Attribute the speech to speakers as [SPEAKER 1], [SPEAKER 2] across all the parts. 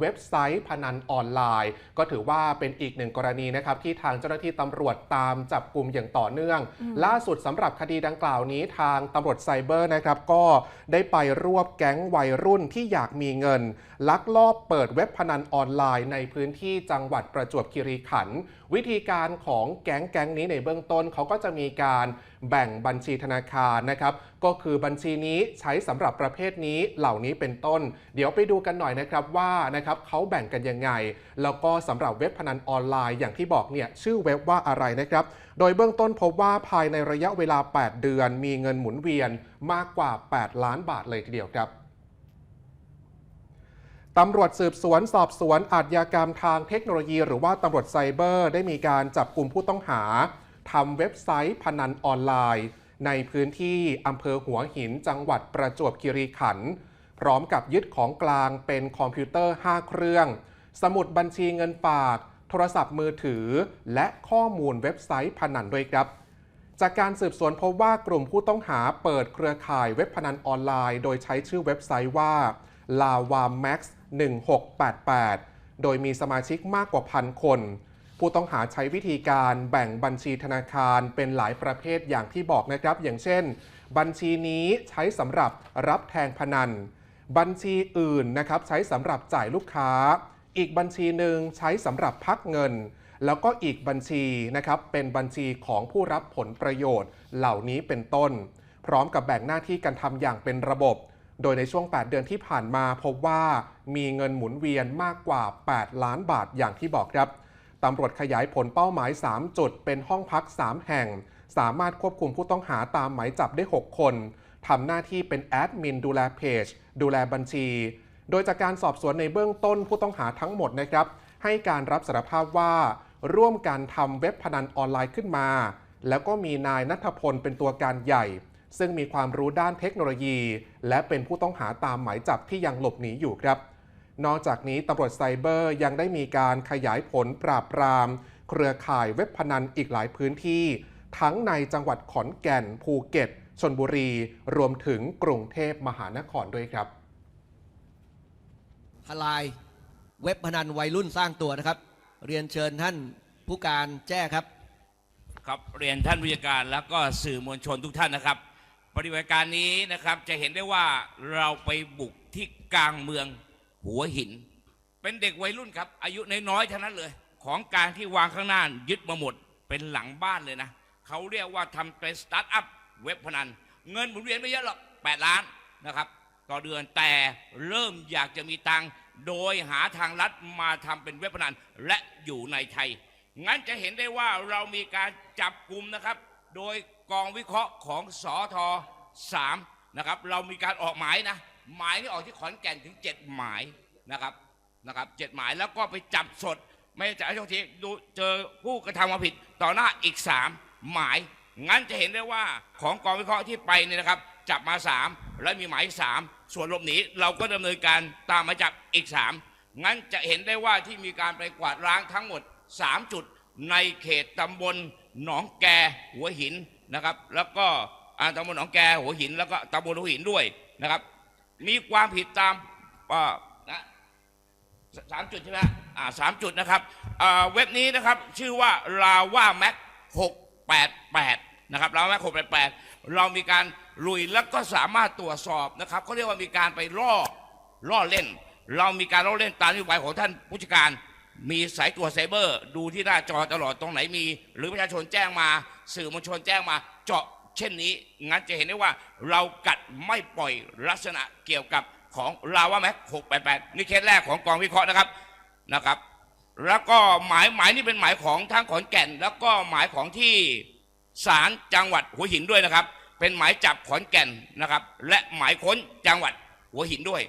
[SPEAKER 1] เว็บไซต์พนันออนไลน์ ก็ถือว่าเป็นอีกหนึ่งกรณีนะครับที่ทางเจ้าหน้าที่ตำรวจตามจับกลุ่มอย่างต่อเนื่อง ล่าสุดสำหรับคดีดังกล่าวนี้ทางตำรวจไซเบอร์นะครับก็ได้ไปรวบแก๊งวัยรุ่นที่อยากมีเงิน ลักลอบเปิดเว็บพนันออนไลน์ในพื้นที่จังหวัดประจวบคีรีขันธ์วิธีการของแก๊งแก๊งนี้ในเบื้องต้นเขาก็จะมีการ แบ่งบัญชีธนาคารนะครับ ก็คือบัญชีนี้ใช้สำหรับประเภทนี้เหล่านี้เป็นต้น เดี๋ยวไปดูกันหน่อยนะครับว่านะครับเขาแบ่งกันยังไง แล้วก็สำหรับเว็บพนันออนไลน์อย่างที่บอกเนี่ยชื่อเว็บว่าอะไรนะครับ โดยเบื้องต้นพบว่าภายในระยะเวลา 8 เดือน มีเงินหมุนเวียนมากกว่า 8 ล้านบาทเลยทีเดียวครับตำรวจสืบสวนสอบสวนอาชญากรรมทางเทคโนโลยี หรือว่าตำรวจไซเบอร์ ได้มีการจับกลุ่มผู้ต้องหา ทำเว็บไซต์พนันออนไลน์ ในพื้นที่อำเภอหัวหินจังหวัดประจวบคีรีขันธ์พร้อมกับยึดของกลางเป็นคอมพิวเตอร์ 5 เครื่อง สมุดบัญชีเงินฝาก โทรศัพท์มือถือ และข้อมูลเว็บไซต์พนันด้วยครับ จากการสืบสวนพบว่ากลุ่มผู้ต้องหาเปิดเครือข่ายเว็บพนันออนไลน์ โดยใช้ชื่อเว็บไซต์ว่า lava max 1688 โดยมีสมาชิกมากกว่าพันคน ผู้ต้องหาใช้วิธีการแบ่งบัญชีธนาคารเป็นหลายประเภทอย่างที่บอกนะครับ อย่างเช่น บัญชีนี้ใช้สำหรับรับแทงพนัน บัญชีอื่นนะครับใช้สำหรับจ่ายลูกค้า อีกบัญชีหนึ่งใช้สำหรับพักเงิน แล้วก็อีกบัญชีนะครับเป็นบัญชีของผู้รับผลประโยชน์เหล่านี้เป็นต้น พร้อมกับแบ่งหน้าที่กันทำอย่างเป็นระบบ โดยในช่วง 8 เดือนที่ผ่านมาพบว่ามีเงินหมุนเวียนมากกว่า 8 ล้านบาทอย่างที่บอกครับ ตำรวจขยายผลเป้าหมาย 3 จุด เป็นห้องพัก 3 แห่ง สามารถควบคุมผู้ต้องหาตามหมายจับได้ 6 คนทำหน้าที่เป็นแอดมินดูแลเพจ ดูแลบัญชี โดยจากการสอบสวนในเบื้องต้นผู้ต้องหาทั้งหมดนะครับ ให้การรับสารภาพว่าร่วมกันทำเว็บพนันออนไลน์ขึ้นมา แล้วก็มีนายนัทพลเป็นตัวการใหญ่ ซึ่งมีความรู้ด้านเทคโนโลยี และเป็นผู้ต้องหาตามหมายจับที่ยังหลบหนีอยู่ครับ นอกจากนี้ตำรวจไซเบอร์ยังได้มีการขยายผลปราบปราม เครือข่ายเว็บพนันอีกหลายพื้นที่ ทั้งในจังหวัดขอนแก่น ภูเก็ตชนบุรี รวมถึงกรุงเทพมหานครด้วยครับ
[SPEAKER 2] ทลายเว็บพนันวัยรุ่นสร้างตัวนะครับ เรียนเชิญท่านผู้การแจ้ครับ
[SPEAKER 3] ครับเรียนท่านวิทยาการแล้วก็สื่อมวลชนทุกท่านนะครับ ปฏิบัติการนี้นะครับจะเห็นได้ว่าเราไปบุกที่กลางเมือง หัวหิน เป็นเด็กวัยรุ่นครับ อายุน้อยๆเท่านั้นเลย ของกลางที่วางข้างหน้ายึดมาหมด เป็นหลังบ้านเลยนะเขาเรียกว่าทำเป็นสตาร์ทอัพเว็บพนัน เงินหมุนเวียนไม่เยอะหรอก8ล้านนะครับ ต่อเดือนแต่เริ่มอยากจะมีตังค์โดยหาทางลัดมาทำเป็นเว็บพนันและอยู่ในไทย งั้นจะเห็นได้ว่าเรามีการจับกลุ่มนะครับ โดยกองวิเคราะห์ของสอทสามนะครับ เรามีการออกหมายนะ หมายนี่ออกที่ขอนแก่นถึง7หมายนะครับนะครับเจ็ดหมายแล้วก็ไปจับสด ไม่จับให้ช่องทีดูเจอผู้กระทำความผิดต่อหน้าอีก3หมาย งั้นจะเห็นได้ว่าของกองวิเคราะห์ที่ไปเนี่ยนะครับ จับมา3และมีหมายสามส่วนหลบหนีเราก็ดำเนินการตามมาจับอีก3งั้นจะเห็นได้ว่าที่มีการไปกวาดล้างทั้งหมด 3 จุดในเขตตำบลหนองแกหัวหินนะครับ แล้วก็อ่าตำบลหนองแกหัวหิน แล้วก็ตำบลหัวหินด้วยนะครับ มีความผิดตามนะสามจุดใช่ไหมอ่าสามจุดนะครับเว็บนี้นะครับชื่อว่า lava mac 688นะครับ lava mac 688เรามีการลุยแล้วก็สามารถตรวจสอบนะครับเขาเรียกว่ามีการไปล่อล่อเล่น เรามีการล่อเล่นตามนโยบายของท่านผู้จัดการมีสายตรวจไซเบอร์ ดูที่หน้าจอตลอดตรงไหนมี หรือประชาชนแจ้งมา สื่อมวลชนแจ้งมาเจาะ เช่นนี้งั้นจะเห็นได้ว่าเรากัดไม่ปล่อยลักษณะเกี่ยวกับของลาวาแม็ก688นี่เคสแรกของกองวิเคราะห์นะครับนะครับ แล้วก็หมายหมายนี่เป็นหมายของทั้งขอนแก่น แล้วก็หมายของที่ศาลจังหวัดหัวหินด้วยนะครับ เป็นหมายจับขอนแก่นนะครับ และหมายค้นจังหวัดหัวหินด้วย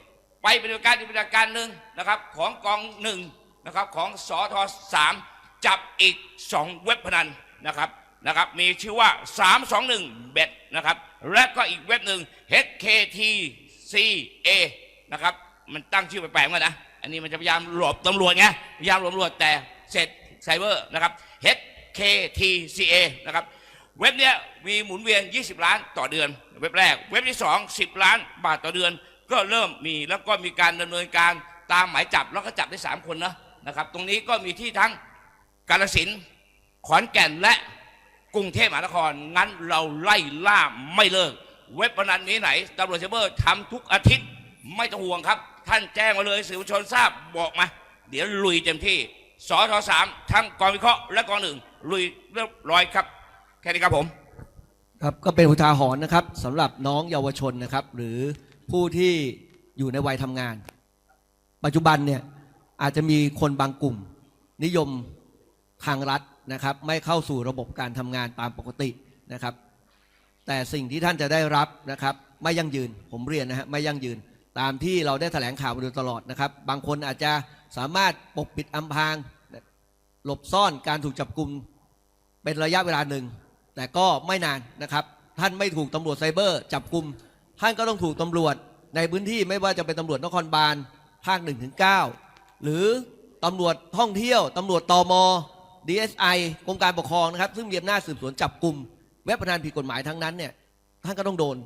[SPEAKER 3] ไปปฏิบัติการอีกปฏิบัติการหนึ่งนะครับ ของกองหนึ่งนะครับของสอทสามจับอีกสองเว็บพนันนะครับ นะครับมีชื่อว่า 321เบ็ดนะครับและก็อีกเว็บหนึ่ง HKTCA นะครับมันตั้งชื่อแปลกๆมือนกันนะ อันนี้มันจะพยายามหลบตำรวจไงพยายามหลบตำรวจแต่เสร็จไซเบอร์นะครับ HKTCA นะครับเว็บเนี้ยมีหมุนเวียน 20 ล้านต่อเดือน เว็บแรก เว็บที่ 2 10 ล้านบาทต่อเดือน ก็เริ่มมีแล้วก็มีการดำเนินการตามหมายจับแล้วก็จับได้สามคนนะนะครับ ตรงนี้ก็มีที่ทั้งกาลสินธุ์ขอนแก่นและ กรุงเทพมหานคร งั้นเราไล่ล่าไม่เลิก เว็บพนันนี้ไหนตำรวจไซเบอร์ทำทุกอาทิตย์ไม่ต้องห่วงครับ ท่านแจ้งมาเลยสื่อมวลชนทราบบอกมา เดี๋ยวลุยเต็มที่สอทสามทั้งกองวิเคราะห์และกองหนึ่งลุยเรียบร้อยครับ แค่นี้ครับผม
[SPEAKER 2] ครับก็เป็นอุทาหรณ์นะครับสำหรับน้องเยาวชนนะครับ หรือผู้ที่อยู่ในวัยทำงาน ปัจจุบันเนี่ยอาจจะมีคนบางกลุ่ม นิยมทางรัฐ นะครับไม่เข้าสู่ระบบการทำงานตามปกตินะครับ แต่สิ่งที่ท่านจะได้รับนะครับไม่ยั่งยืนผมเรียนนะฮะไม่ยั่งยืน ตามที่เราได้แถลงข่าวมาโดยตลอดนะครับ บางคนอาจจะสามารถปกปิดอำพรางหลบซ่อนการถูกจับกลุ่มเป็นระยะเวลาหนึ่ง แต่ก็ไม่นานนะครับ ท่านไม่ถูกตำรวจไซเบอร์ จับกลุ่มท่านก็ต้องถูกตำรวจในพื้นที่ไม่ว่าจะเป็นตำรวจนครบาลภาค1นถึงเหรือตำรวจท่องเที่ยวตำรวจตอม DSI กรมการปกครองนะครับ ซึ่งมีอำนาจสืบสวนจับกลุ่มเว็บพนันผิดกฎหมายทั้งนั้นเนี่ยท่านก็ต้องโดน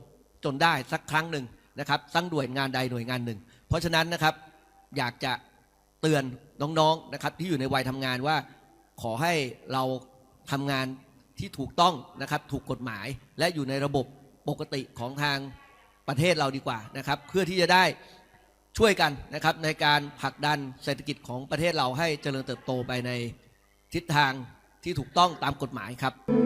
[SPEAKER 2] จนได้สักครั้งหนึ่งนะครับสังหน่วยงานใดหน่วยงานหนึ่ง เพราะฉะนั้นนะครับอยากจะเตือนน้องๆนะครับที่อยู่ในวัยทำงานว่าขอให้เราทำงานที่ถูกต้องนะครับถูกกฎหมายและอยู่ในระบบปกติของทางประเทศเราดีกว่านะครับ เพื่อที่จะได้ช่วยกันนะครับในการผลักดันเศรษฐกิจของประเทศเราให้เจริญเติบโตไปใน ทิศทางที่ถูกต้องตามกฎหมายครับ